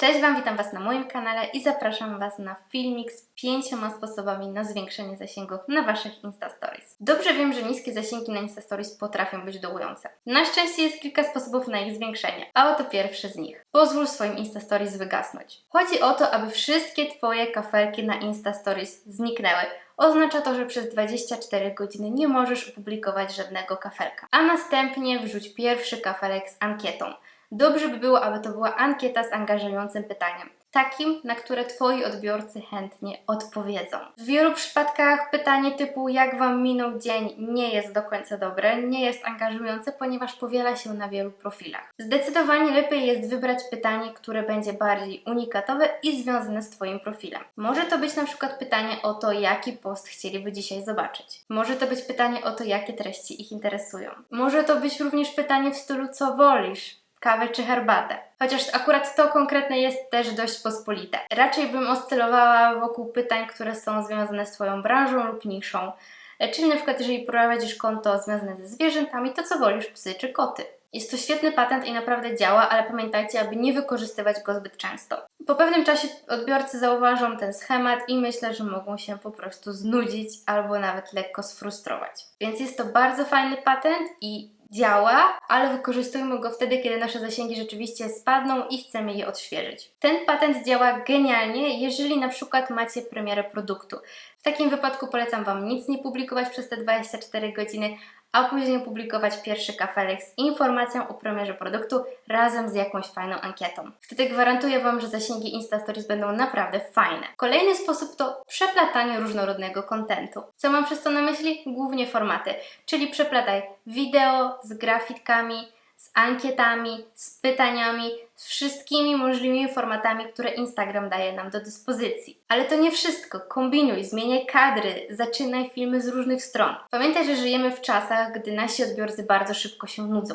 Cześć Wam, witam Was na moim kanale i zapraszam Was na filmik z pięcioma sposobami na zwiększenie zasięgów na Waszych Insta Stories. Dobrze wiem, że niskie zasięgi na Insta Stories potrafią być dołujące. Na szczęście jest kilka sposobów na ich zwiększenie, a oto pierwszy z nich. Pozwól swoim Insta Stories wygasnąć. Chodzi o to, aby wszystkie Twoje kafelki na Insta Stories zniknęły. Oznacza to, że przez 24 godziny nie możesz opublikować żadnego kafelka. A następnie wrzuć pierwszy kafelek z ankietą. Dobrze by było, aby to była ankieta z angażującym pytaniem. Takim, na które Twoi odbiorcy chętnie odpowiedzą. W wielu przypadkach pytanie typu jak Wam minął dzień nie jest do końca dobre, nie jest angażujące, ponieważ powiela się na wielu profilach. Zdecydowanie lepiej jest wybrać pytanie, które będzie bardziej unikatowe i związane z Twoim profilem. Może to być na przykład pytanie o to, jaki post chcieliby dzisiaj zobaczyć. Może to być pytanie o to, jakie treści ich interesują. Może to być również pytanie w stylu co wolisz, kawę czy herbatę. Chociaż akurat to konkretne jest też dość pospolite. Raczej bym oscylowała wokół pytań, które są związane z Twoją branżą lub niszą. E, Czyli na przykład, jeżeli prowadzisz konto związane ze zwierzętami, to co wolisz, psy czy koty? Jest to świetny patent i naprawdę działa, ale pamiętajcie, aby nie wykorzystywać go zbyt często. Po pewnym czasie odbiorcy zauważą ten schemat i myślę, że mogą się po prostu znudzić albo nawet lekko sfrustrować. Więc jest to bardzo fajny patent i działa, ale wykorzystujmy go wtedy, kiedy nasze zasięgi rzeczywiście spadną i chcemy je odświeżyć. Ten patent działa genialnie, jeżeli na przykład macie premierę produktu. W takim wypadku polecam Wam nic nie publikować przez te 24 godziny, a później publikować pierwszy kafelek z informacją o premierze produktu razem z jakąś fajną ankietą. Wtedy gwarantuję Wam, że zasięgi Insta Stories będą naprawdę fajne. Kolejny sposób to przeplatanie różnorodnego kontentu. Co mam przez to na myśli? Głównie formaty, czyli przeplataj wideo z grafikami, z ankietami, z pytaniami, z wszystkimi możliwymi formatami, które Instagram daje nam do dyspozycji. Ale to nie wszystko. Kombinuj, zmieniaj kadry, zaczynaj filmy z różnych stron. Pamiętaj, że żyjemy w czasach, gdy nasi odbiorcy bardzo szybko się nudzą.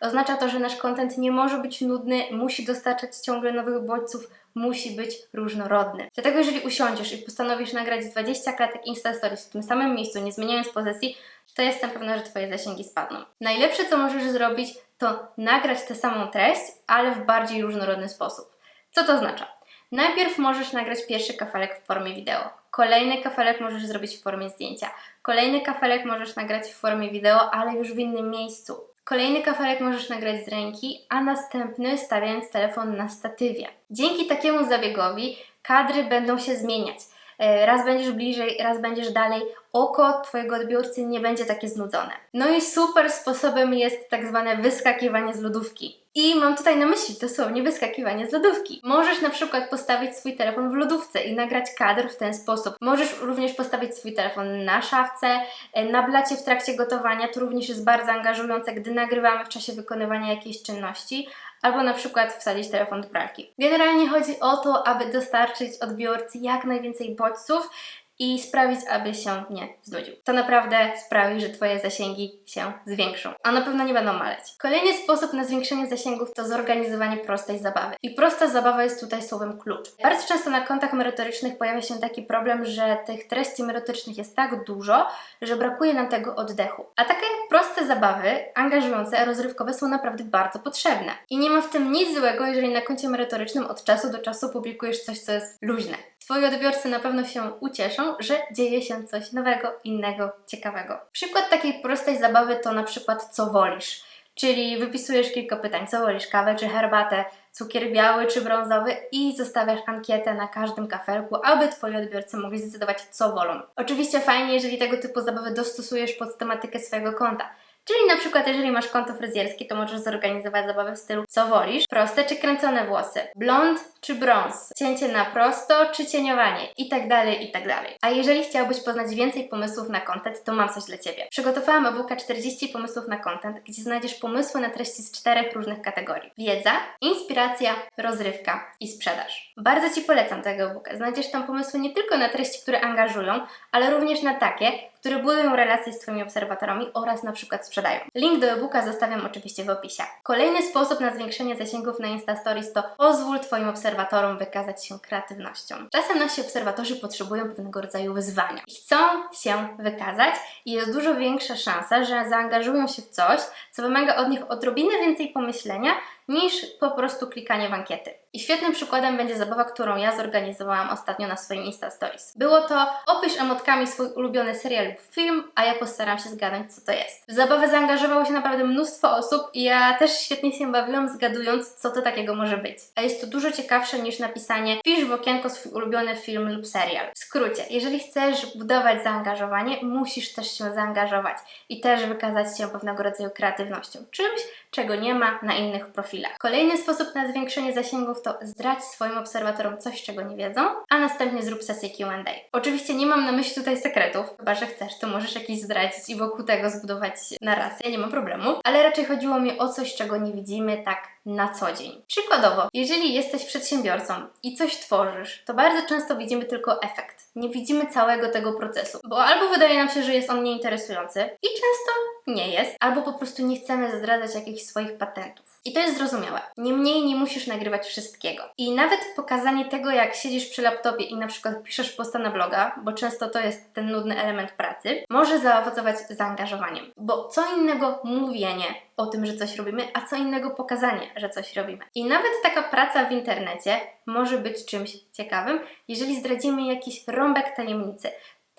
Oznacza to, że nasz content nie może być nudny, musi dostarczać ciągle nowych bodźców, musi być różnorodny. Dlatego jeżeli usiądziesz i postanowisz nagrać 20 klatek Insta Stories w tym samym miejscu, nie zmieniając pozycji, to jestem pewna, że Twoje zasięgi spadną. Najlepsze, co możesz zrobić, to nagrać tę samą treść, ale w bardziej różnorodny sposób. Co to oznacza? Najpierw możesz nagrać pierwszy kafelek w formie wideo. Kolejny kafelek możesz zrobić w formie zdjęcia. Kolejny kafelek możesz nagrać w formie wideo, ale już w innym miejscu. Kolejny kafelek możesz nagrać z ręki, a następny stawiając telefon na statywie. Dzięki takiemu zabiegowi kadry będą się zmieniać. E, Raz będziesz bliżej, raz będziesz dalej. Oko Twojego odbiorcy nie będzie takie znudzone. No i super sposobem jest tak zwane wyskakiwanie z lodówki. I mam tutaj na myśli dosłownie wyskakiwanie z lodówki. Możesz na przykład postawić swój telefon w lodówce i nagrać kadr w ten sposób. Możesz również postawić swój telefon na szafce, e, na blacie w trakcie gotowania. To również jest bardzo angażujące, gdy nagrywamy w czasie wykonywania jakiejś czynności. Albo na przykład wsadzić telefon do pralki. Generalnie chodzi o to, aby dostarczyć odbiorcy jak najwięcej bodźców i sprawić, aby się nie znudził. To naprawdę sprawi, że Twoje zasięgi się zwiększą, a na pewno nie będą maleć. Kolejny sposób na zwiększenie zasięgów to zorganizowanie prostej zabawy. I prosta zabawa jest tutaj słowem klucz. Bardzo często na kontach merytorycznych pojawia się taki problem, że tych treści merytorycznych jest tak dużo, że brakuje nam tego oddechu. A takie proste zabawy, angażujące, rozrywkowe są naprawdę bardzo potrzebne. I nie ma w tym nic złego, jeżeli na koncie merytorycznym od czasu do czasu publikujesz coś, co jest luźne. Twoi odbiorcy na pewno się ucieszą, że dzieje się coś nowego, innego, ciekawego. Przykład takiej prostej zabawy to na przykład co wolisz. Czyli wypisujesz kilka pytań, co wolisz, kawę czy herbatę, cukier biały czy brązowy i zostawiasz ankietę na każdym kafelku, aby Twoi odbiorcy mogli zdecydować, co wolą. Oczywiście fajnie, jeżeli tego typu zabawy dostosujesz pod tematykę swojego konta. Czyli na przykład, jeżeli masz konto fryzjerskie, to możesz zorganizować zabawę w stylu co wolisz, proste czy kręcone włosy, blond czy brąz, cięcie na prosto czy cieniowanie i tak dalej, i tak dalej. A jeżeli chciałbyś poznać więcej pomysłów na content, to mam coś dla Ciebie. Przygotowałam e-booka 40 pomysłów na content, gdzie znajdziesz pomysły na treści z czterech różnych kategorii. Wiedza, inspiracja, rozrywka i sprzedaż. Bardzo Ci polecam tego e-booka. Znajdziesz tam pomysły nie tylko na treści, które angażują, ale również na takie, które budują relacje z Twoimi obserwatorami oraz na przykład sprzedają. Link do e-booka zostawiam oczywiście w opisie. Kolejny sposób na zwiększenie zasięgów na Insta Stories to pozwól Twoim obserwatorom wykazać się kreatywnością. Czasem nasi obserwatorzy potrzebują pewnego rodzaju wyzwania chcą się wykazać i jest dużo większa szansa, że zaangażują się w coś, co wymaga od nich odrobinę więcej pomyślenia niż po prostu klikanie w ankiety. I świetnym przykładem będzie zabawa, którą ja zorganizowałam ostatnio na swoim Insta Stories. Było to opisz emotkami swój ulubiony serial lub film, a ja postaram się zgadnąć, co to jest. W zabawę zaangażowało się naprawdę mnóstwo osób i ja też świetnie się bawiłam zgadując, co to takiego może być. A jest to dużo ciekawsze niż napisanie pisz w okienko swój ulubiony film lub serial. W skrócie, jeżeli chcesz budować zaangażowanie, musisz też się zaangażować i też wykazać się pewnego rodzaju kreatywnością. Czymś, czego nie ma na innych profilach. Kolejny sposób na zwiększenie zasięgów to zdradź swoim obserwatorom coś, czego nie wiedzą, a następnie zrób sesję Q&A. Oczywiście nie mam na myśli tutaj sekretów, chyba że chcesz, to możesz jakiś zdradzić i wokół tego zbudować narrację, nie ma problemu, ale raczej chodziło mi o coś, czego nie widzimy tak na co dzień. Przykładowo, jeżeli jesteś przedsiębiorcą i coś tworzysz, to bardzo często widzimy tylko efekt. Nie widzimy całego tego procesu, bo albo wydaje nam się, że jest on nieinteresujący i często nie jest, albo po prostu nie chcemy zdradzać jakichś swoich patentów. I to jest zrozumiałe. Niemniej nie musisz nagrywać wszystkiego. I nawet pokazanie tego, jak siedzisz przy laptopie i na przykład piszesz posta na bloga, bo często to jest ten nudny element pracy, może zaowocować zaangażowaniem. Bo co innego mówienie o tym, że coś robimy, a co innego pokazanie, że coś robimy. I nawet taka praca w internecie może być czymś ciekawym, jeżeli zdradzimy jakiś rąbek tajemnicy,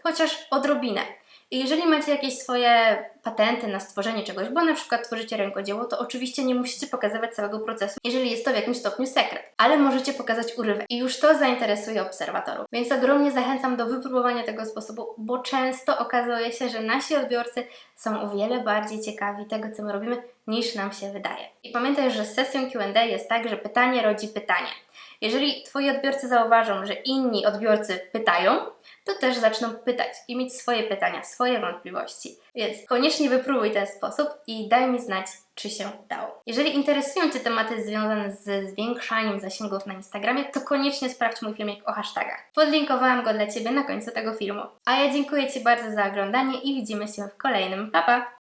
chociaż odrobinę. I jeżeli macie jakieś swoje patenty na stworzenie czegoś, bo na przykład tworzycie rękodzieło, to oczywiście nie musicie pokazywać całego procesu, jeżeli jest to w jakimś stopniu sekret, ale możecie pokazać urywek i już to zainteresuje obserwatorów. Więc ogromnie zachęcam do wypróbowania tego sposobu, bo często okazuje się, że nasi odbiorcy są o wiele bardziej ciekawi tego, co my robimy, niż nam się wydaje. I pamiętaj, że sesją Q&A jest tak, że pytanie rodzi pytanie. Jeżeli Twoi odbiorcy zauważą, że inni odbiorcy pytają, to też zaczną pytać i mieć swoje pytania, swoje wątpliwości. Więc koniecznie wypróbuj ten sposób i daj mi znać, czy się udało. Jeżeli interesują Cię tematy związane z zwiększaniem zasięgów na Instagramie, to koniecznie sprawdź mój filmik o hashtagach. Podlinkowałam go dla Ciebie na końcu tego filmu. A ja dziękuję Ci bardzo za oglądanie i widzimy się w kolejnym. Pa, pa!